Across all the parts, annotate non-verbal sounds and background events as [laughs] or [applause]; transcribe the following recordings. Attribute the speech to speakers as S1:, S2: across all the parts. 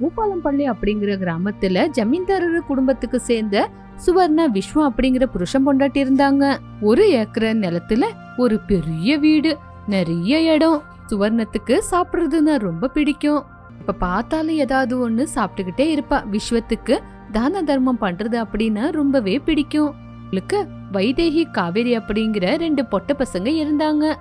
S1: பூபாலம்பள்ளி அப்படிங்கிற கிராமத்துல ஜமீன்தாரர் குடும்பத்துக்கு சேர்ந்த சுவர்ணா விஸ்வா அப்படிங்கிற புருஷன் பொண்டாட்டி இருந்தாங்க. ஒரு ஏக்கர் நிலத்துல ஒரு பெரிய வீடு நிறைய இடம். சுவர்ணத்துக்கு சாப்பிடுறதுன்னா ரொம்ப பிடிக்கும். இப்ப பார்த்தாலும் ஏதாவது ஒண்ணு சாப்பிட்டுக்கிட்டே இருப்பா. விஸ்வத்துக்கு தான தர்மம் பண்றது அப்படின்னா ரொம்பவே பிடிக்கும். வைதேகி காவேரி அப்படிங்கிற ரெண்டு பொட்ட பசங்க இருந்தாங்க.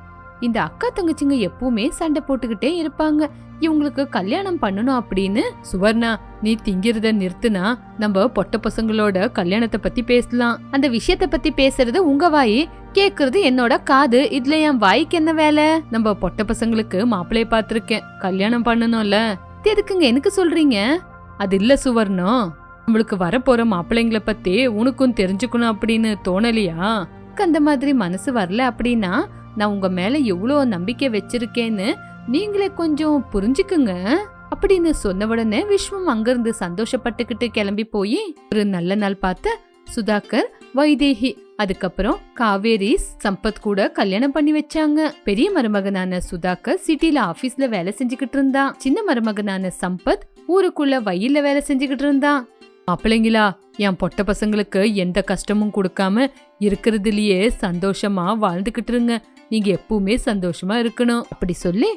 S1: இந்த அக்கா தங்கச்சிங்க எப்பவுமே சண்டை போட்டுக்கிட்டே இருப்பாங்க. இவங்களுக்கு கல்யாணம் பண்ணணும் அப்படின்னு. சுவர்ணா நீ திங்கிறத நிறுத்துனா நம்ம பொட்ட பசங்களோட கல்யாணத்தை பத்தி பேசலாம். அந்த விஷயத்த பத்தி பேசுறது உங்க வாய் கேக்குறது என்னோட காது. இதுல என் வாய்க்கு என்ன வேலை? நம்ம பொட்ட பசங்களுக்கு மாப்பிள்ளைய பார்த்திருக்கேன். கல்யாணம் பண்ணணும்ல. இது எதுக்குங்க எனக்கு சொல்றீங்க? அது இல்ல சுவர்ணம் நம்மளுக்கு வரப்போற மாப்பிள்ளைங்களை பத்தி உனக்கும் தெரிஞ்சுக்கணும் அப்படின்னு தோணலையா? அந்த மாதிரி மனசு வரல அப்படின்னா நான் உங்க மேல எவ்வளோ நம்பிக்கை வச்சிருக்கேன்னு நீங்களே கொஞ்சம் புரிஞ்சுக்குங்க. அப்படின்னு சொன்ன உடனே விஸ்வம் அங்கிருந்து சந்தோஷப்பட்டுக்கிட்டு கிளம்பி போய் ஒரு நல்ல நாள் பார்த்து சுதாகர் வைதேகி அதுக்கப்புறம் காவேரி சம்பத் கூட கல்யாணம் பண்ணி வச்சாங்க. பெரிய மருமகனான சுதாகர் சிட்டில ஆபீஸ்ல வேலை செஞ்சுக்கிட்டு இருந்தான். சின்ன மருமகனான சம்பத் ஊருக்குள்ள வயல்ல வேலை செஞ்சுக்கிட்டு இருந்தான். மாப்பிள்ளைங்களா என் பொட்ட பசங்களுக்கு எந்த கஷ்டமும் கொடுக்காம இருக்கிறதுலயே சந்தோஷமா வாழ்ந்துகிட்டு இருங்க. நீங்க எப்பவுமே சந்தோஷமா இருக்கணும். அப்படி சொல்லி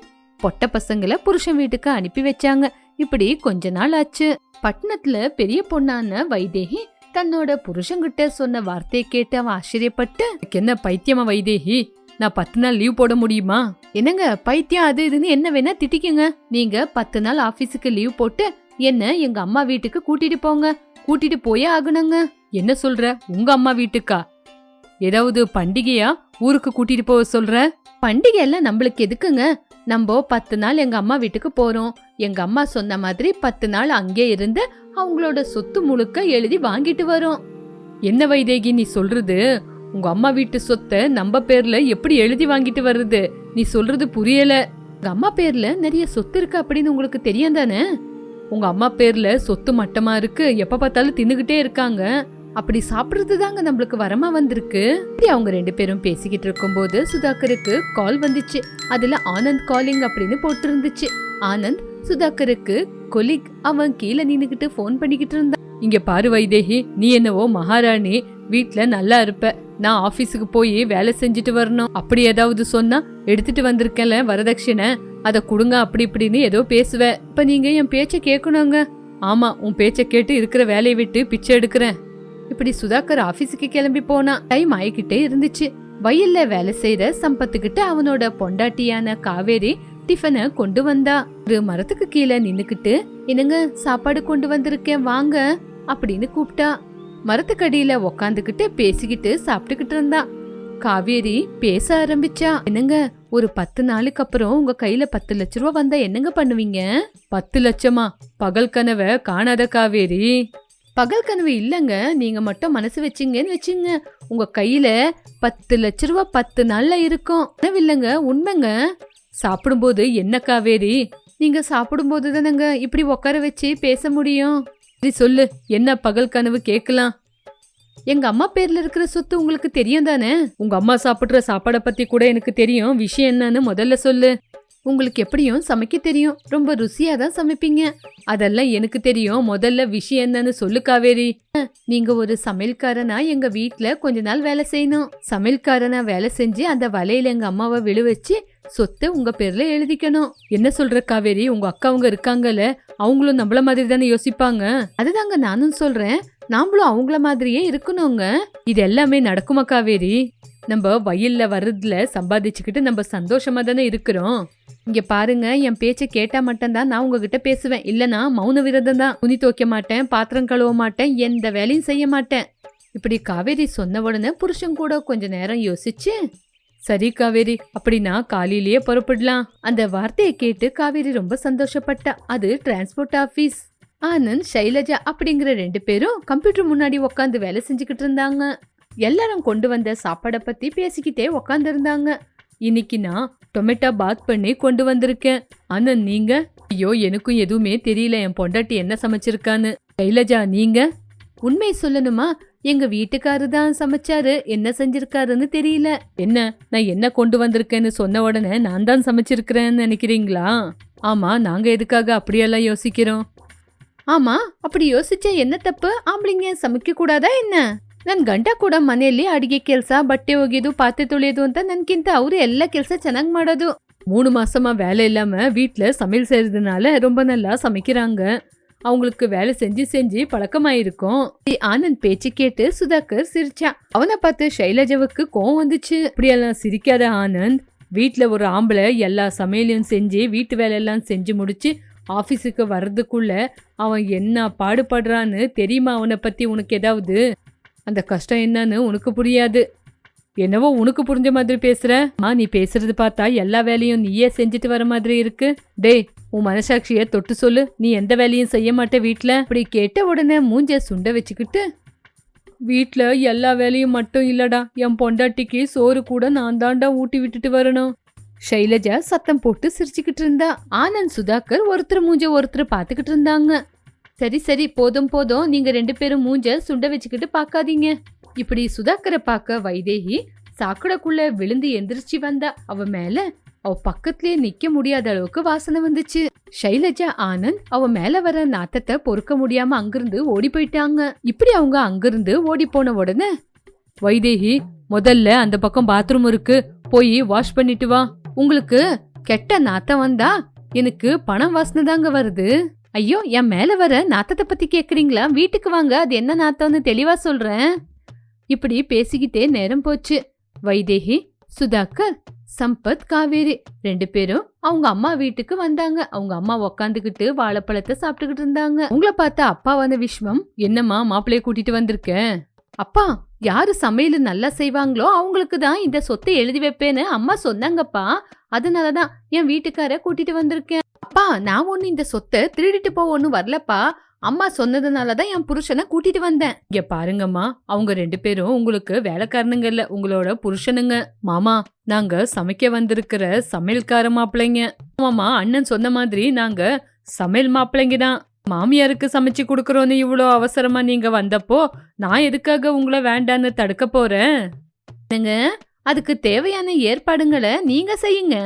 S1: பொட்ட பசங்களை புருஷன் வீட்டுக்கு அனுப்பி வச்சாங்க. இப்படி கொஞ்ச நாள் ஆச்சு. பட்டணத்துல பெரிய பொண்ணான வைதேகி தன்னோட புருஷன்கிட்ட சொன்ன வார்த்தையை கேட்டு அவன் ஆச்சரியப்பட்டு "எனக்கு என்ன பைத்தியமா வைதேகி? நான் பத்து நாள் லீவ் போட முடியுமா? என்னங்க பைத்தியம் அது இதுன்னு என்ன வேணா திட்டிக்குங்க. நீங்க பத்து நாள் ஆபீஸுக்கு லீவ் போட்டு என்ன எங்க அம்மா வீட்டுக்கு கூட்டிட்டு போங்க. கூட்டிட்டு போயே ஆகணுங்க. என்ன சொல்ற? உங்க அம்மா வீட்டுக்கா? ஏதாவது பண்டிகையா ஊருக்கு கூட்டிட்டு போக சொல்ற? பண்டிகை எல்லாம் நம்மளுக்கு எதுக்குங்க? நம்ம பத்து நாள் எங்க அம்மா வீட்டுக்கு போறோம். எங்க அம்மா சொன்ன மாதிரி பத்து நாள் அங்கே இருந்து அவங்களோட சொத்து முழுக்க எழுதி வாங்கிட்டு வரோம். என்ன வைதேகி நீ சொல்றது? உங்க அம்மா வீட்டு சொத்தை நம்ம பேர்ல எப்படி எழுதி வாங்கிட்டு வருது நீ சொல்றது புரியல. உங்க அம்மா பேர்ல நிறைய சொத்து இருக்கு அப்படின்னு உங்களுக்கு தெரியும் தானே உங்க அம்மா பேர்ல சொத்து மட்டமா இருக்கு. எப்ப பார்த்தாலும் தின்னுகிட்டே இருக்காங்க. அப்படி சாப்பிடுறது தாங்க நம்மளுக்கு வரமா வந்திருக்கு. அவங்க ரெண்டு பேரும் பேசிக்கிட்டு இருக்கும்போது சுதாகருக்கு கால் வந்துச்சு. அதுல ஆனந்த் காலிங் அப்படின்னு போட்டிருந்துச்சு. ஆனந்த் சுதாகருக்கு கொலிக் அவன் கீழே நின்னுகிட்டு ஃபோன் பண்ணிக்கிட்டு இருந்தான். இங்க பாரு வைதேகி நீ என்னவோ மகாராணி வீட்ல நல்லா இருப்ப. நான் ஆபீஸுக்கு போய் வேலை செஞ்சுட்டு வரணும். அப்படி ஏதாவது சொன்னா எடுத்துட்டு வந்திருக்கேன்ல வரதட்சணை. அதை கொடுங்க அப்படி இப்படின்னு ஏதோ பேசுவ. இப்ப நீங்க என் பேச்சை கேட்கணுங்க. ஆமா உன் பேச்சை கேட்டு இருக்கிற வேலையை விட்டு பிச்சை எடுக்கிறேன். இப்படி சுதாகர் ஆபீஸுக்கு கிளம்பி போனா டைம் ஆயிக்கிட்டே இருந்துச்சு. வயல்ல வேலை செய்யற சம்பத்துக்கிட்ட அவனோட பொண்டாட்டியான காவேரி டிஃபனை கொண்டு வந்தா. ஒரு மரத்துக்கு கீழே நின்னுக்கிட்டு என்னங்க சாப்பாடு கொண்டு வந்திருக்கேன் வாங்க அப்படின்னு கூப்பிட்டா மரத்துக்கடியில உக்காந்துக்கிட்டு பேசிக்கிட்டு சாப்பிட்டுக்கிட்டு இருந்தா. காவேரி பேச ஆரம்பிச்சா என்னங்க ஒரு பத்து நாளுக்கு அப்புறம் உங்க கையில பத்து லட்ச ரூபா வந்தா என்னங்க பண்ணுவீங்க? பத்து லட்சமா? பகல் கனவை காணாத காவேரி. பகல் கனவு இல்லைங்க. நீங்க மட்டும் மனசு வச்சிங்கன்னு வச்சுங்க. உங்க கையில பத்து லட்ச ரூபா பத்து நாள்ல இருக்கும். இல்லைங்க உண்மைங்க. சாப்பிடும்போது என்ன காவேரி? நீங்க சாப்பிடும்போது தானங்க இப்படி உட்கார வச்சு பேச முடியும். சரி சொல்லு என்ன பகல் கனவு கேட்கலாம்? எங்க அம்மா பேர்ல இருக்கிற சொத்து உங்களுக்கு தெரியும் தானே? உங்க அம்மா சாப்பிடுற சாப்பாடை பத்தி கூட எனக்கு தெரியும். விஷயம் என்னன்னு முதல்ல சொல்லு. உங்களுக்கு எப்படியும் சமைக்க தெரியும். ரொம்ப ருசியா தான் சமைப்பீங்க. அதெல்லாம் எனக்கு தெரியும். முதல்ல விஷயம் என்னன்னு சொல்லு காவேரி. நீங்க ஒரு சமையல்காரனா எங்க வீட்ல கொஞ்ச நாள் வேலை செய்யணும். சமையல்காரனா வேலை செஞ்சு அந்த வலையில எங்க அம்மாவை விழு வச்சு சொத்தை உங்க பேர்ல எழுதிக்கணும். என்ன சொல்ற காவேரி? உங்க அக்காவங்க இருக்காங்கல்ல அவங்களும் நம்மள மாதிரி தானே யோசிப்பாங்க. அதுதாங்க நானும் சொல்றேன். நாமளும் அவங்கள மாதிரியே இருக்கணுங்க. இது எல்லாமே நடக்குமா காவேரி? நம்ம வயல்ல வர்றதுல சம்பாதிச்சுக்கிட்டு நம்ம சந்தோஷமா தானே இருக்கிறோம். இங்க பாருங்க என் பேச்சை கேட்டா மட்டும்தான் நான் உங்ககிட்ட பேசுவேன். இல்லனா மௌன விரதம் தான். துணி துவைக்க மாட்டேன் பாத்திரம் கழுவ மாட்டேன் எந்த வேலையும் செய்ய மாட்டேன். இப்படி காவேரி சொன்ன உடனே புருஷன் கூட கொஞ்ச நேரம் யோசிச்சு சரி காவேரி அப்படின்னா காலையிலேயே புறப்படலாம். அந்த வார்த்தையை கேட்டு காவேரி ரொம்ப சந்தோஷப்பட்டா. அது டிரான்ஸ்போர்ட் ஆபீஸ் ஆனந்த் சைலஜா அப்படிங்கிற ரெண்டு பேரும் கம்ப்யூட்டர் முன்னாடி உட்காந்து வேலை செஞ்சுக்கிட்டு இருந்தாங்க. எல்லாரும் கொண்டு வந்த சாப்பாடை பற்றி பேசிக்கிட்டே உக்காந்துருந்தாங்க. இன்னைக்கு நான் டொமேட்டோ பாத் பண்ணி கொண்டு வந்திருக்கேன். ஆனால் நீங்கள் ஐயோ எனக்கும் எதுவுமே தெரியல. என் பொண்டாட்டி என்ன சமைச்சிருக்கான்னு. கைலஜா நீங்கள் உண்மை சொல்லணுமா? எங்க வீட்டுக்காரு தான் சமைச்சாரு. என்ன செஞ்சிருக்காருன்னு தெரியல. என்ன? நான் என்ன கொண்டு வந்திருக்கேன்னு சொன்ன உடனே நான் தான் சமைச்சிருக்கிறேன்னு நினைக்கிறீங்களா? ஆமா நாங்க எதுக்காக அப்படியெல்லாம் யோசிக்கிறோம்? ஆமா அப்படி யோசிச்சா என்ன தப்பு? ஆம்பளைங்க சமைக்க கூடாதா என்ன? ನನ್ ಗಂಡ ಕೂಡ ಮನೆಯಲ್ಲಿ ಅಡಿಗೆ ಕೆಲಸ ಬಟ್ಟೆ ಒಗೆಯೋದು ಪಾತ್ರೆ ತೊಳೆಯೋದು ಅಂತ ನನ್ಕಿಂತ ಅವ್ರು ಎಲ್ಲ ಕೆಲಸ ಚೆನ್ನಾಗ್ ಮಾಡೋದು மூணு மாசமா வேலை இல்லாம வீட்ல சமையல் செய்யறதுனால ரொம்ப நல்லா சமைக்கிறாங்க அவங்களுக்கு வேலை செஞ்சு செஞ்சு பழக்கமாயிருக்கும் ஆனந்த் பேச்சு கேட்டு சுதாகர் சிரிச்சான் அவனை பார்த்து சைலஜாவுக்கு கோவம் வந்துச்சு இப்படியெல்லாம் சிரிக்காத ஆனந்த் வீட்ல ஒரு ஆம்பளை எல்லா சமையலையும் செஞ்சு வீட்டு வேலையெல்லாம் செஞ்சு முடிச்சு ஆபீஸுக்கு வர்றதுக்குள்ள அவன் என்ன பாடுபடுறான்னு தெரியுமா அவனை பத்தி உனக்கு ஏதாவது அந்த கஷ்டம் என்னன்னு உனக்கு புரியாது. என்னவோ உனக்கு புரிஞ்ச மாதிரி பேசுற? அம்மா நீ பேசுறது பார்த்தா எல்லா வேலையும் நீயே செஞ்சுட்டு வர மாதிரி இருக்கு. டேய் உன் மனசாட்சிய தொட்டு சொல்லு. நீ எந்த வேலையும் செய்ய மாட்ட வீட்ல. அப்படி கேட்ட உடனே மூஞ்ச சுண்ட வச்சுக்கிட்டு வீட்ல எல்லா வேலையும் மட்டும் இல்லடா. என் பொண்டாட்டிக்கு சோறு கூட நான் தாண்டா ஊட்டி விட்டுட்டு வரணும். ஷைலஜா சத்தம் போட்டு சிரிச்சுக்கிட்டு இருந்தா. ஆனந்த் சுதாகர் ஒருத்தர் மூஞ்ச ஒருத்தர் பார்த்துக்கிட்டு இருந்தாங்க. சரி சரி போதும் போதும். நீங்க ரெண்டு பேரும் மூஞ்ச சுண்ட வச்சுக்கிட்டு பார்க்காதீங்க. இப்படி சுதாகரை பார்க்க வைதேகி சாக்கடைக்குள்ள விழுந்து எந்திரிச்சு வந்தா. அவ மேல அவ பக்கத்துலயே நிக்க முடியாத அளவுக்கு வாசனை வந்துச்சு. ஷைலஜா ஆனந்த் அவ மேல வர நாத்தத்தை பொறுக்க முடியாம அங்கிருந்து ஓடி போயிட்டாங்க. இப்படி அவங்க அங்கிருந்து ஓடி போன உடனே வைதேகி முதல்ல அந்த பக்கம் பாத்ரூம் இருக்கு. போய் வாஷ் பண்ணிட்டு வா. உங்களுக்கு கெட்ட நாத்தம் வந்தா எனக்கு பணம் வாசனை தாங்க வருது. ஐயோ என் மேல வர நாத்தத்தை பத்தி கேக்குறீங்களா? வீட்டுக்கு வாங்க. அது என்ன நாத்தம்னு தெளிவா சொல்றேன். இப்படி பேசிக்கிட்டே நேரம் போச்சு. வைதேகி சுதாகர் சம்பத் காவேரி ரெண்டு பேரும் அவங்க அம்மா வீட்டுக்கு வந்தாங்க. அவங்க அம்மா உக்காந்துக்கிட்டு வாழைப்பழத்தை சாப்பிட்டுக்கிட்டு இருந்தாங்க. உங்களை பார்த்த அப்பா வந்த விஸ்வம் என்னம்மா மாப்பிள்ளைய கூட்டிட்டு வந்திருக்கேன் அப்பா யாரு சமையல் நல்லா செய்வாங்களோ அவங்களுக்கு தான் இந்த சொத்தை எழுதி வைப்பேன்னு அம்மா சொன்னாங்கப்பா. அதனாலதான் என் வீட்டுக்கார கூட்டிட்டு வந்திருக்கேன். அப்பா நான் ஒண்ணு இந்த சொத்தை திருடிட்டு போக வரலப்பா. அம்மா சொன்னதுனாலதான் என் புருஷனை கூட்டிட்டு வந்தேன். இங்க பாருங்கம்மா அவங்க ரெண்டு பேரும் உங்களுக்கு வேலைக்காரனுங்க இல்ல உங்களோட புருஷனுங்க. மாமா நாங்க சமைக்க வந்திருக்கிற சமையல்கார மாப்பிள்ளைங்க. மாமா அண்ணன் சொன்ன மாதிரி நாங்க சமையல் மாப்பிள்ளைங்க தான். மாமியாருக்கு சமைச்சு கொடுக்கறோன்னு இவ்வளோ அவசரமா நீங்க வந்தப்போ நான் எதுக்காக உங்களை வேண்டான்னு தடுக்க போறேன்? அதுக்கு தேவையான ஏற்பாடுங்களை நீங்க செய்யுங்க.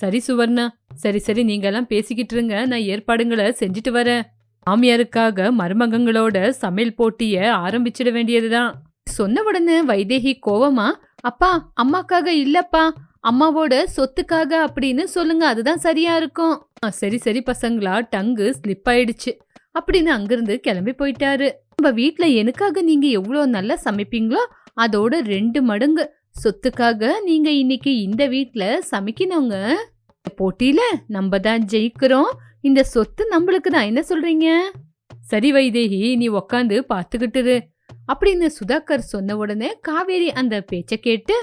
S1: சரி சுவர்ணா சரி சரி நீங்கெல்லாம் பேசிக்கிட்டு இருங்க. நான் ஏற்பாடுங்களை செஞ்சுட்டு வரேன். மாமியாருக்காக மருமகங்களோட சமையல் போட்டிய ஆரம்பிச்சிட வேண்டியதுதான். சொன்ன உடனே வைதேகி கோவமா அப்பா அம்மாக்காக இல்லப்பா. அம்மாவோட சொத்துக்காக அப்படின்னு சொல்லுங்க அதுதான் சரியா இருக்கும். சரி சரி பசங்களா டங்கு ஸ்லிப் ஆயிடுச்சு. அப்படின்னு அங்கிருந்து கிளம்பி போயிட்டாரு. நம்ம வீட்ல எனக்காக நீங்க எவ்வளோ நல்லா சமைப்பீங்களோ அதோட ரெண்டு மடங்கு சொத்துக்காக நீங்க இன்னைக்கு இந்த வீட்ல சமைக்கணுங்க. போட்டியில நம்ம தான் ஜெயிக்கிறோம். இந்த சொத்து நம்மளுக்கு தான். என்ன சொல்றீங்க? சரி வைதேகி நீ உக்காந்து பார்த்துக்கிட்டுரு அப்படின்னு சுதாகர் சொன்ன உடனே காவேரி அந்த பேச்சை கேட்டு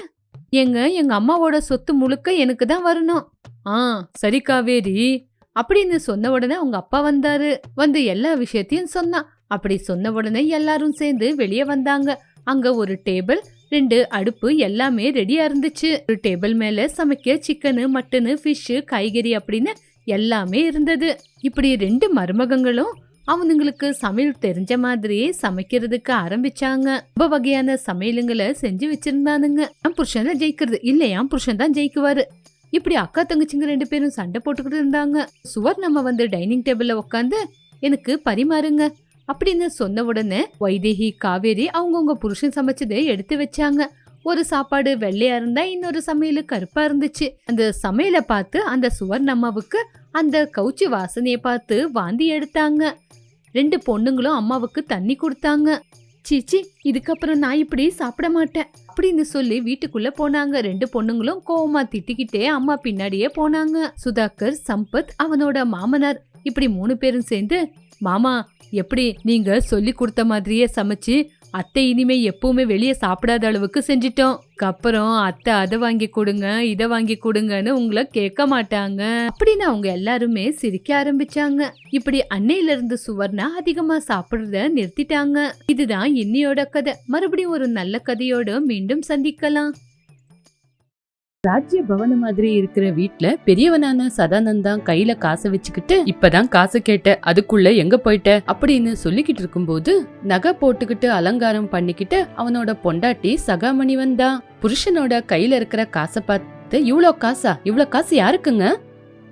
S1: எங்க எங்க அம்மாவோட சொத்து முழுக்க எனக்கு தான் வரணும். ஆ சரி காவேரி அப்படின்னு சொன்ன உடனே அவங்க அப்பா வந்தாரு. வந்து எல்லா விஷயத்தையும் சொன்னான். அப்படி சொன்ன உடனே எல்லாரும் சேர்ந்து வெளியே வந்தாங்க. அங்க ஒரு டேபிள் ரெண்டு அடுப்பு எல்லாமே ரெடியா இருந்துச்சு. ஒரு டேபிள் மேல சமைக்க சிக்கனு மட்டனு ஃபிஷ்ஷு காய்கறி அப்படின்னு எல்லாமே இருந்தது. இப்படி ரெண்டு மருமகங்களும் அவனுங்களுக்கு சமையல் தெரிஞ்ச மாதிரியே சமைக்கிறதுக்கு ஆரம்பிச்சாங்க. ரொம்ப வகையான சமையலுங்களை செஞ்சு வச்சிருந்தானுங்க. என் புருஷன் தான் ஜெயிக்கிறது. இல்லையா என் புருஷன் தான் ஜெயிக்குவாரு. இப்படி அக்கா தங்கச்சிங்க ரெண்டு பேரும் சண்டை போட்டுக்கிட்டு இருந்தாங்க. சுவர் நம்ம வந்து டைனிங் டேபிள்ல உட்காந்து எனக்கு பரிமாறுங்க. அப்படின்னு சொன்ன உடனே வைதேகி காவேரி அவங்கவுங்க புருஷன் சமைச்சதை எடுத்து வச்சாங்க. ஒரு சாப்பாடு வெள்ளையா இருந்தா இன்னொரு சமையல் கருப்பா இருந்துச்சு. அந்த சமையலை பார்த்து அந்த சுவர்ணம்மாவுக்கு அந்த கவுச்சி வாசனையை பார்த்து வாந்தி எடுத்தாங்க. ரெண்டு பொண்ணுங்களும் அம்மாவுக்கு தண்ணி கொடுத்தாங்க. சீச்சி இதுக்கப்புறம் நான் இப்படி சாப்பிட மாட்டேன் அப்படின்னு சொல்லி வீட்டுக்குள்ள போனாங்க. ரெண்டு பொண்ணுங்களும் கோவமா திட்டிக்கிட்டே அம்மா பின்னாடியே போனாங்க. சுதாகர் சம்பத் அவனோட மாமனார் இப்படி மூணு பேரும் சேர்ந்து மாமா எப்படி நீங்க சொல்லி கொடுத்த மாதிரியே சமைச்சு அத்தை இனிமே எப்பவுமே வெளியே சாப்பிடாத அளவுக்கு செஞ்சிட்டோம். அப்புறம் அத்தை அதை வாங்கி கொடுங்க இதை வாங்கி கொடுங்கன்னு உங்களை கேட்க மாட்டாங்க. அப்படின்னு அவங்க எல்லாருமே சிரிக்க ஆரம்பிச்சாங்க. இப்படி அன்னையில இருந்து சுவர்ணா அதிகமா சாப்பிடுறத நிறுத்திட்டாங்க. இதுதான் இன்னியோட கதை. மறுபடியும் ஒரு நல்ல கதையோட மீண்டும் சந்திக்கலாம்.
S2: ராஜ்ய பவன மாதிரி இருக்கிற வீட்டுல பெரியவனான சதானந்தான் கையில காசை வச்சுக்கிட்டு இப்பதான் காசு கேட்ட அதுக்குள்ள எங்க போயிட்ட? அப்படின்னு சொல்லிக்கிட்டு இருக்கும்போது நகை போட்டுக்கிட்டு அலங்காரம் பண்ணிக்கிட்டு அவனோட பொண்டாட்டி சகாமணி வந்தா புருஷனோட கையில இருக்கிற காசை பார்த்து இவ்வளோ காசா? இவ்வளோ காசு யாருக்குங்க?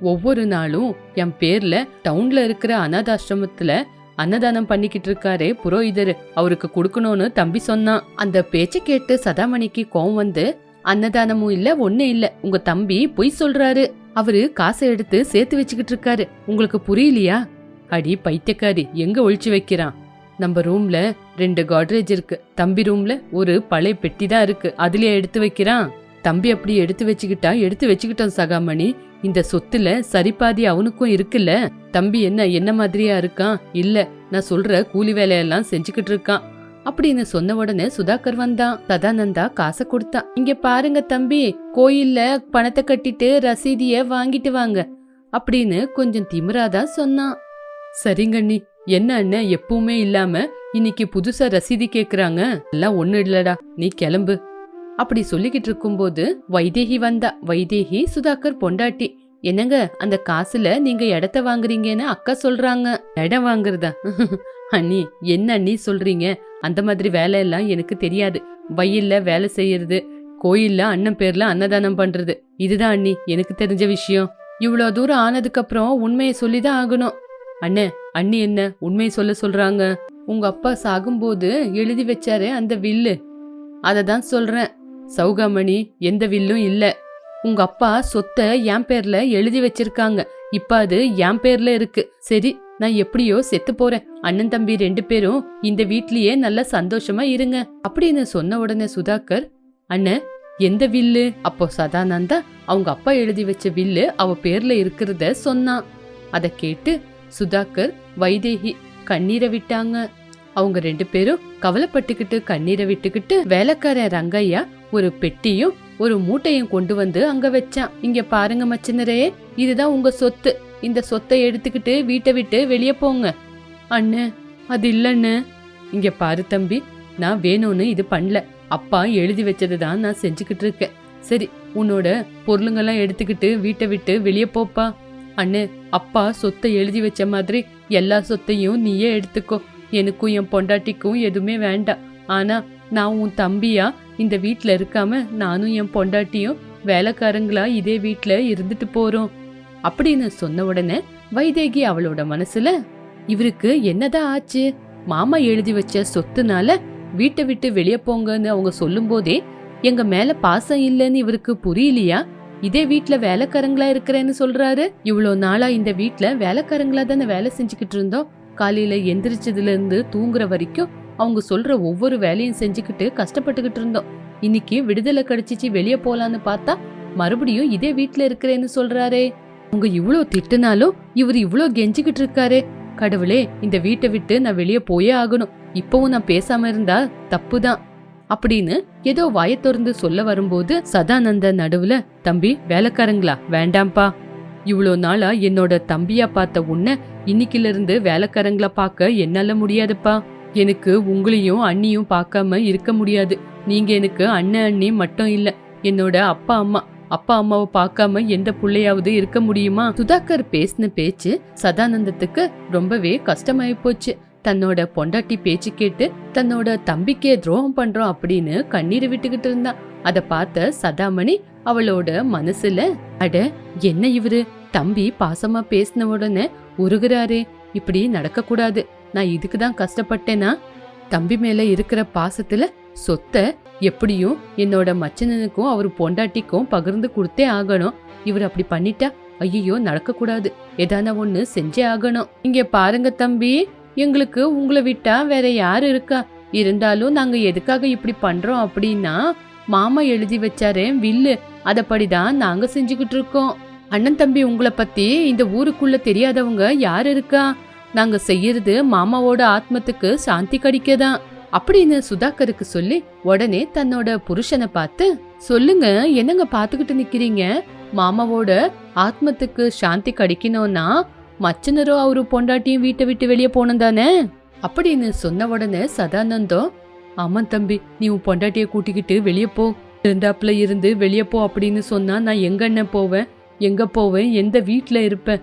S2: ஒவ்வொரு நாளும் என் பேர்ல டவுன்ல இருக்கிற அனாதாசிரமத்துல அன்னதானம் பண்ணிக்கிட்டு இருக்காரு புரோகிதர். அவருக்கு கொடுக்கணும்னு தம்பி சொன்னான். அந்த பேச்சை கேட்டு சதாமணிக்கு கோவம் வந்து அன்னதானமும் இல்ல ஒண்ணு இல்ல. உங்க தம்பி பொய் சொல்றாரு. அவரு காசை எடுத்து சேர்த்து வச்சுக்கிட்டு இருக்காரு. உங்களுக்கு புரியலையா? அடி பைத்தியக்காரி. எங்க ஒழிச்சு வைக்கிறான்? நம்ம ரூம்ல ரெண்டு காட்ரேஜ் இருக்கு. தம்பி ரூம்ல ஒரு பழைய பெட்டி தான் இருக்கு. அதுலயே எடுத்து வைக்கிறான். தம்பி அப்படி எடுத்து வச்சுக்கிட்டா எடுத்து வச்சுக்கிட்டோம் சகாமணி. இந்த சொத்துல சரிபாதி அவனுக்கும் இருக்குல்ல. தம்பி என்ன என்ன மாதிரியா இருக்கான்? இல்ல நான் சொல்ற கூலி வேலையெல்லாம் செஞ்சுக்கிட்டு இருக்கான். அப்படின்னு சொன்ன உடனே சுதாகர் வந்தான் சதானந்தா காசை கொடுத்தான் இங்க பாருங்க தம்பி கோயில்ல பணத்தை கட்டிட்டு ரசீதிய வாங்கிட்டு வாங்க அப்படின்னு கொஞ்சம் திமிராதான் சொன்னான் சரிங்கண்ணி என்ன அண்ணன் எப்பவுமே இல்லாம இன்னைக்கு புதுசா ரசீதி கேக்குறாங்க. எல்லாம் ஒண்ணு இல்லடா நீ கிளம்பு. அப்படி சொல்லிக்கிட்டு இருக்கும்போது வைதேகி வந்தா. வைதேகி சுதாகர் பொண்டாட்டி என்னங்க அந்த காசுல நீங்க இடத்த வாங்குறீங்கன்னு அக்கா சொல்றாங்க. இடம் வாங்குறதா? [laughs] அண்ணி என்ன அண்ணி சொல்றீங்க? அந்த மாதிரி வேலையெல்லாம் எனக்கு தெரியாது. வயல்ல வேலை செய்யறது கோயில்ல அண்ணன் பேர்ல அன்னதானம் பண்றது. இதுதான் அண்ணி எனக்கு தெரிஞ்ச விஷயம். இவ்வளோ தூரம் ஆனதுக்கு அப்புறம் உண்மையை சொல்லிதான் ஆகணும். அண்ணே அண்ணி என்ன உண்மையை சொல்ல சொல்றாங்க? உங்க அப்பா சாகும்போது எழுதி வச்சாரு அந்த வில்லு. அதை தான் சொல்றேன். சௌகாமணி எந்த வில்லும் இல்ல. உங்க அப்பா சொத்தை என் பேர்ல எழுதி வச்சிருக்காங்க. இப்ப அது என் பேர்ல இருக்கு. சரி நான் எப்படியோ செத்து போறேன். அண்ணன் தம்பி ரெண்டு பேரும் இந்த வீட்லயே நல்ல சந்தோஷமா இருங்க. அப்படின்னு சொன்ன உடனே சுதாகர் அண்ணன் எந்த வில்லு? அப்போ சதானந்தா அவங்க அப்பா எழுதி வச்ச வில்லு அவ பேர்ல இருக்கிறத சொன்னான் அத கேட்டு சுதாகர் வைதேகி கண்ணீரை விட்டாங்க. அவங்க ரெண்டு பேரும் கவலைப்பட்டுக்கிட்டு கண்ணீரை விட்டுக்கிட்டு வேலைக்காரன் ரங்கையா ஒரு பெட்டியும் ஒரு மூட்டையும் கொண்டு வந்து அங்க வச்சான். இங்க பாருங்க மச்சினரே இதுதான் உங்க சொத்து. இந்த சொத்தை எடுத்துக்கிட்டு வீட்டை விட்டு வெளியே போங்க. அண்ணு அது இல்லைன்னு இங்க பாரு தம்பி நான் வேணும்னு இது பண்ணல. அப்பா எழுதி வச்சது தான் நான் செஞ்சுக்கிட்டு இருக்கேன். சரி உன்னோட பொருளுங்கெல்லாம் எடுத்துக்கிட்டு வீட்டை விட்டு வெளியே போப்பா. அண்ணே அப்பா சொத்தை எழுதி வச்ச மாதிரி எல்லா சொத்தையும் நீயே எடுத்துக்கோ. எனக்கும் என் பொண்டாட்டிக்கும் எதுவுமே வேண்டாம். ஆனா நான் உன் தம்பியா? இந்த வீட்டில் இருக்காம நானும் என் பொண்டாட்டியும் வேலைக்காரங்களா இதே வீட்டில் இருந்துட்டு போறோம். அப்படின்னு சொன்ன உடனே வைதேகி அவளோட மனசுல இவருக்கு என்னதான் ஆச்சு? மாமா எழுதி வச்ச சொத்துனால வீட்டை விட்டு வெளியே போங்கன்னு அவங்க சொல்லும் போதே எங்க மேல பாசம் இல்லைன்னு இவருக்கு புரியலையா? இதே வீட்ல வேலைக்காரங்களா இருக்கிறேன்னு சொல்றாரு. இவ்வளவு நாளா இந்த வீட்ல வேலைக்காரங்களா தானே வேலை செஞ்சுக்கிட்டு இருந்தோம். காலையில எந்திரிச்சதுல இருந்து தூங்குற வரைக்கும் அவங்க சொல்ற ஒவ்வொரு வேலையும் செஞ்சுக்கிட்டு கஷ்டப்பட்டுக்கிட்டு இருந்தோம். இன்னைக்கு விடுதலை கிடைச்சிச்சு வெளியே போலான்னு பார்த்தா மறுபடியும் இதே வீட்டுல இருக்கிறேன்னு சொல்றாரே. உங்க இவ்ளோ திட்டுனாலும் இவர் இவ்ளோ கெஞ்சிக்கிட்டு இருக்காரு. கடவுளே இந்த வீட்டை விட்டு நான் வெளியே போயே ஆகணும். இப்பவும் நான் பேசாம இருந்தா தப்புதான். அப்படின்னு ஏதோ வாய திறந்து சொல்ல வரும்போது சதானந்த நடுவுல தம்பி வேலைக்காரங்களா? வேண்டாம்ப்பா. இவ்வளோ நாளா என்னோட தம்பியா பார்த்த உன்னை இன்னைக்குல இருந்து வேலைக்காரங்களா பார்க்க என்னால முடியாதுப்பா. எனக்கு உங்களையும் அண்ணியும் பார்க்காம இருக்க முடியாது. நீங்க எனக்கு அண்ணன் அண்ணி மட்டும் இல்ல. என்னோட அப்பா அம்மா. அப்பா அம்மாவை பார்க்காம எந்த பிள்ளையாவது இருக்க முடியுமா? சுதாகர் பேசின பேச்சு சதானந்தத்துக்கு ரொம்பவே கஷ்டமாயி போச்சு. தன்னோட பொண்டாட்டி பேச்சு கேட்டு தன்னோட தம்பிக்கே துரோகம் பண்றோம் அப்படின்னு கண்ணீர் விட்டுக்கிட்டு இருந்தா அதை பார்த்த சதாமணி அவளோட மனசுல அட என்ன இவரு? தம்பி பாசமா பேசின உடனே உருகுறாரே இப்படி நடக்க கூடாது நான் இதுக்கு தான் கஷ்டப்பட்டேனா? தம்பி மேல இருக்கிற பாசத்துல சொத்தை எப்படியும் என்னோட மச்சனனுக்கும் அவர் பொண்டாட்டிக்கும் பகிர்ந்து கொடுத்தே ஆகணும். இவர் அப்படி பண்ணிட்டா ஐயோ நடக்க கூடாது ஏதான ஒண்ணு செஞ்சே ஆகணும். இங்க பாருங்க தம்பி எங்களுக்கு உங்களை விட்டா வேற யாரு இருக்கா? இருந்தாலும் நாங்க எதுக்காக இப்படி பண்றோம் அப்படின்னா மாமா எழுதி வச்சாரே வில்லு. அதப்படிதான் நாங்க செஞ்சுக்கிட்டு இருக்கோம். அண்ணன் தம்பி உங்களை பத்தி இந்த ஊருக்குள்ள தெரியாதவங்க யார் இருக்கா? நாங்க செய்யறது மாமாவோட ஆத்மத்துக்கு சாந்தி கிடைக்கதான். அப்படின்னு சுதாகருக்கு சொல்லி உடனே தன்னோட புருஷனை பார்த்து சொல்லுங்க என்னங்க பாத்துக்கிட்டு நிக்கிறீங்க? மாமாவோட ஆத்மத்துக்கு சாந்தி கிடைக்கணும்னா மச்சனரோ அவரு பொண்டாட்டியும் வீட்டை விட்டு வெளியே போனோம் தானே? அப்படின்னு சொன்ன உடனே சதானந்தம் ஆமாம் தம்பி நீ உன் பொண்டாட்டிய கூட்டிக்கிட்டு வெளியே போ. இருந்தாப்புல இருந்து வெளியே போ அப்படின்னு சொன்னா நான் எங்க போவேன்? எங்க போவேன்? எந்த வீட்டில் இருப்பேன்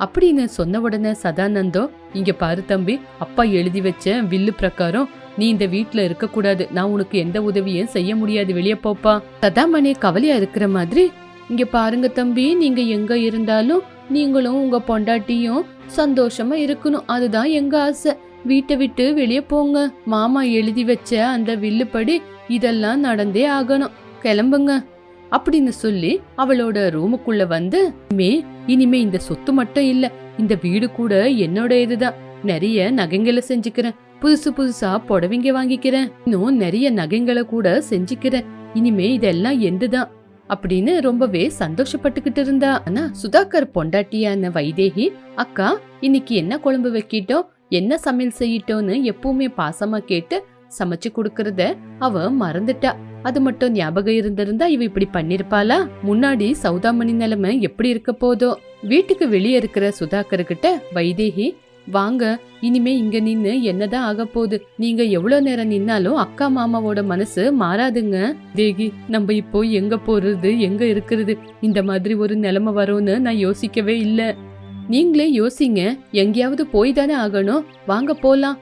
S2: அப்படின்னு சொன்ன உடனே சதானந்தம் இங்க பாரு தம்பி அப்பா எழுதி வச்ச வில்லு பிரகாரம் நீ இந்த வீட்டுல இருக்க கூடாது நான் உனக்கு எந்த உதவியும் செய்ய முடியாது. வெளியே போப்பா. சதாமணி கவலையா இருக்கிற மாதிரி இங்க பாருங்க தம்பி நீங்க எங்க இருந்தாலும் நீங்களும் உங்க பொண்டாட்டியும் சந்தோஷமா இருக்கணும். அதுதான் எங்க ஆசை. வீட்டை விட்டு வெளியே போங்க. மாமா எழுதி வச்ச அந்த வில்லுப்படி இதெல்லாம் நடந்தே ஆகணும். கிளம்புங்க. அப்படின்னு சொல்லி அவளோட ரூமுக்குள்ள வந்து மே இனிமே இந்த சொத்து மட்டும் இல்ல. இந்த வீடு கூட என்னோட இதுதான். நிறைய நகைங்களை செஞ்சுக்கிறேன். புதுசு புதுசா புடவைங்க வாங்கிக்கிறேன். இன்னும் நிறைய நகைங்களை கூட செஞ்சுக்கிறேன். இனிமே இதெல்லாம் எந்துதான் அப்படின்னு ரொம்பவே சந்தோஷப்பட்டுக்கிட்டு இருந்தா. ஆனா சுதாகர் பொண்டாட்டியான வைதேகி அக்கா இன்னைக்கு என்ன குழம்பு வைக்கிட்டோம்? என்ன சமையல் செய்யிட்டோன்னு எப்பவுமே பாசமா கேட்டு சமைச்சு கொடுக்கறத அவ மறந்துட்டா. அது மட்டும் ஞாபகம் இருந்திருந்தா இவ இப்படி பண்ணிருப்பாளா? முன்னாடி சௌதாமணி நிலைமை எப்படி இருக்க போதோ? வீட்டுக்கு வெளியே இருக்கிற சுதாகர் கிட்ட வைதேகி வாங்க இனிமே இங்க நின்னு என்னதான் ஆக போகுது? நீங்க எவ்வளவு நேரம் நின்னாலும் அக்கா மாமாவோட மனசு மாறாதுங்க. தேகி நம்ம இப்போ எங்க போறது எங்க இருக்கிறது? இந்த மாதிரி ஒரு நிலைமை வரும்னு நான் யோசிக்கவே இல்ல. நீங்களே யோசிங்க எங்கேயாவது போய் தானே ஆகணும். வாங்க போலாம்.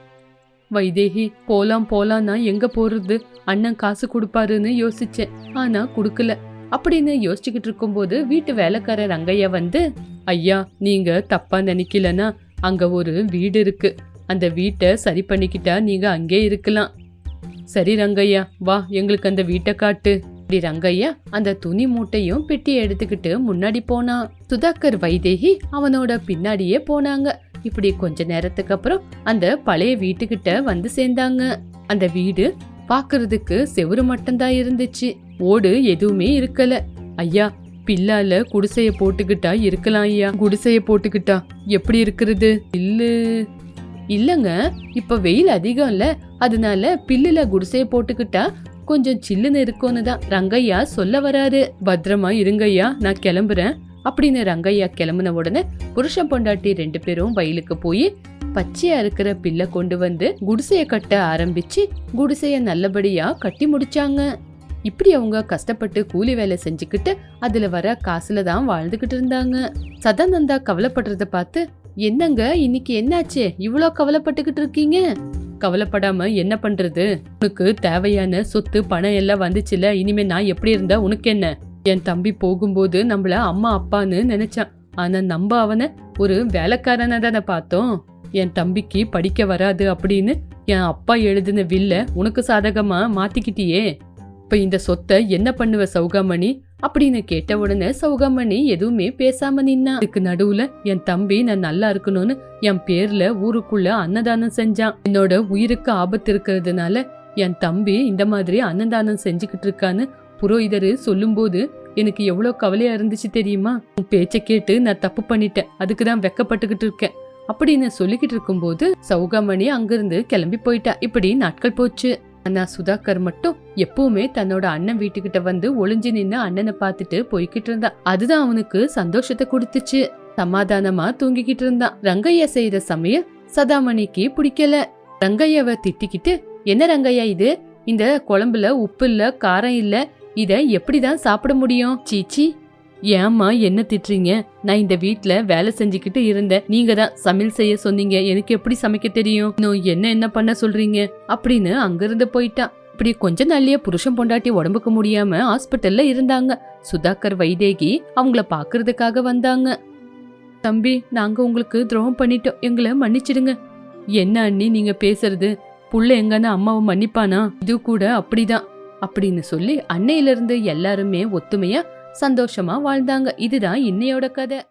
S2: வைதேகி போலாம் போலாம்னா எங்க போறது? அண்ணன் காசு கொடுப்பாருன்னு யோசிச்சேன் ஆனா குடுக்கல. அப்படின்னு யோசிச்சுக்கிட்டு இருக்கும்போது வீட்டு வேலைக்காரர் ரங்கையா வந்து ஐயா நீங்க தப்பா நினைக்கலன்னா அங்க ஒரு வீடு இருக்கு. அந்த வீட்டை சரி பண்ணிக்கிட்டா நீங்க அங்கே இருக்கலாம். சரி ரங்கையா வா எங்களுக்கு அந்த வீட்டை காட்டு. இப்படி ரங்கையா அந்த துணி மூட்டையும் பெட்டி எடுத்துக்கிட்டு முன்னாடி போனான் சுதாகர் வைதேகி அவனோட பின்னாடியே போனாங்க. இப்படி கொஞ்ச நேரத்துக்கு அப்புறம் அந்த பழைய வீட்டுக்கிட்ட வந்து சேர்ந்தாங்க. அந்த வீடு பாக்குறதுக்கு செவுரு மட்டும்தான் இருந்துச்சு. ஓடு எதுவுமே இருக்கல. ஐயா பில்லால குடிசைய போட்டுக்கிட்டா இருக்கலாம் ஐயா. குடிசைய போட்டுக்கிட்டா எப்படி இருக்கிறது? பில்லு இல்லங்க இப்ப வெயில் அதிகம் இல்ல. அதனால பில்லுல குடிசைய போட்டுக்கிட்டா கொஞ்சம் சில்லுன்னு இருக்கும்னு தான் ரங்கையா சொல்ல வராரு. பத்திரமா இருங்கய்யா நான் கிளம்புறேன். அப்படின்னு ரங்கையா கிளம்புன உடனே புருஷன் பொண்டாட்டி ரெண்டு பேரும் வயலுக்கு போய் பச்சையா இருக்கிற பில்லை கொண்டு வந்து குடிசைய கட்ட ஆரம்பிச்சு குடிசைய நல்லபடியா கட்டி முடிச்சாங்க. இப்படி அவங்க கஷ்டப்பட்டு கூலி வேலை செஞ்சுக்கிட்டு அதுல வர காசுல தான் வாழ்ந்துகிட்டு இருந்தாங்க. சதானந்தா கவலைப்படுறத பார்த்து என்னங்க இன்னைக்கு என்னாச்சு? இவ்வளோ கவலைப்பட்டுக்கிட்டு இருக்கீங்க? கவலைப்படாம என்ன பண்றது? உனக்கு தேவையான சொத்து பணம் எல்லாம் வந்துச்சுல இனிமே நான் எப்படி இருந்தா உனக்கு என்ன? என் தம்பி போகும்போது நம்மள அம்மா அப்பான்னு நினைச்சான். ஆனா நம்ம அவனை ஒரு வேலைக்காரனை தானே பார்த்தோம். என் தம்பிக்கு படிக்க வராது அப்படின்னு என் அப்பா எழுதின வில்ல உனக்கு சாதகமா மாத்திக்கிட்டியே? இப்ப இந்த சொத்தை என்ன பண்ணுவ சௌகாமணி? அப்படின்னு கேட்ட உடனே சௌகாமணி எதுவுமே பேசாம நின்னா. அதுக்கு நடுவுல என் தம்பி நான் நல்லா இருக்கணும்னு என் பேர்ல ஊருக்குள்ள அன்னதானம் செஞ்சான். என்னோட உயிருக்கு ஆபத்து இருக்கிறதுனால என் தம்பி இந்த மாதிரி அன்னதானம் செஞ்சுக்கிட்டு இருக்கான்னு புரோகிதரு சொல்லும்போது எனக்கு எவ்வளவு கவலையா இருந்துச்சு தெரியுமா? உன் பேச்சை கேட்டு நான் தப்பு பண்ணிட்டேன். அதுக்கு தான் வெக்கப்பட்டுக்கிட்டு இருக்கேன். அப்படின்னு சொல்லிக்கிட்டு இருக்கும்போது சௌகாமணி அங்கிருந்து கிளம்பி போயிட்டா. இப்படி நாட்கள் போச்சு. ஆனா சுதாகர் மட்டும் எப்பவுமே தன்னோட அண்ணன் வீட்டுக்கிட்ட வந்து ஒளிஞ்சு நின்னு அண்ணனை பார்த்துட்டு போய்கிட்டு இருந்தான் அதுதான் அவனுக்கு சந்தோஷத்தை கொடுத்துச்சு. சமாதானமா தூங்கிக்கிட்டு இருந்தான். ரங்கையா செய்யற சமயம் சதாமணிக்கு பிடிக்கல. ரங்கையாவை திட்டிக்கிட்டு என்ன ரங்கையா இது? இந்த குழம்புல உப்பு இல்ல காரம் இல்ல இத எப்படிதான் சாப்பிட முடியும்? சீச்சி ஏம்மா என்ன திட்டுறீங்க? நான் இந்த வீட்ல வேலை செஞ்சுக்கிட்டு இருந்தேன். நீங்க தான் சமையல் செய்ய சொன்னீங்க. எனக்கு எப்படி சமைக்க தெரியும்? இன்னும் என்ன என்ன பண்ண சொல்றீங்க? அப்படின்னு அங்கிருந்து போயிட்டான் இப்படி கொஞ்ச நாள்லயே புருஷன் பொண்டாட்டி உடம்புக்கு முடியாம ஹாஸ்பிட்டல்ல இருந்தாங்க. சுதாகர் வைதேகி அவங்கள பாக்குறதுக்காக வந்தாங்க. தம்பி நாங்க உங்களுக்கு துரோகம் பண்ணிட்டோம். எங்களை மன்னிச்சிடுங்க. என்ன அண்ணி நீங்க பேசுறது? புள்ள எங்கன்னா அம்மாவை மன்னிப்பானா? இது கூட அப்படிதான். அப்படின்னு சொல்லி அன்னையில இருந்து எல்லாருமே ஒத்துமையா சந்தோஷமா வாழ்ந்தாங்க. இதுதான் இன்னையோட கதை.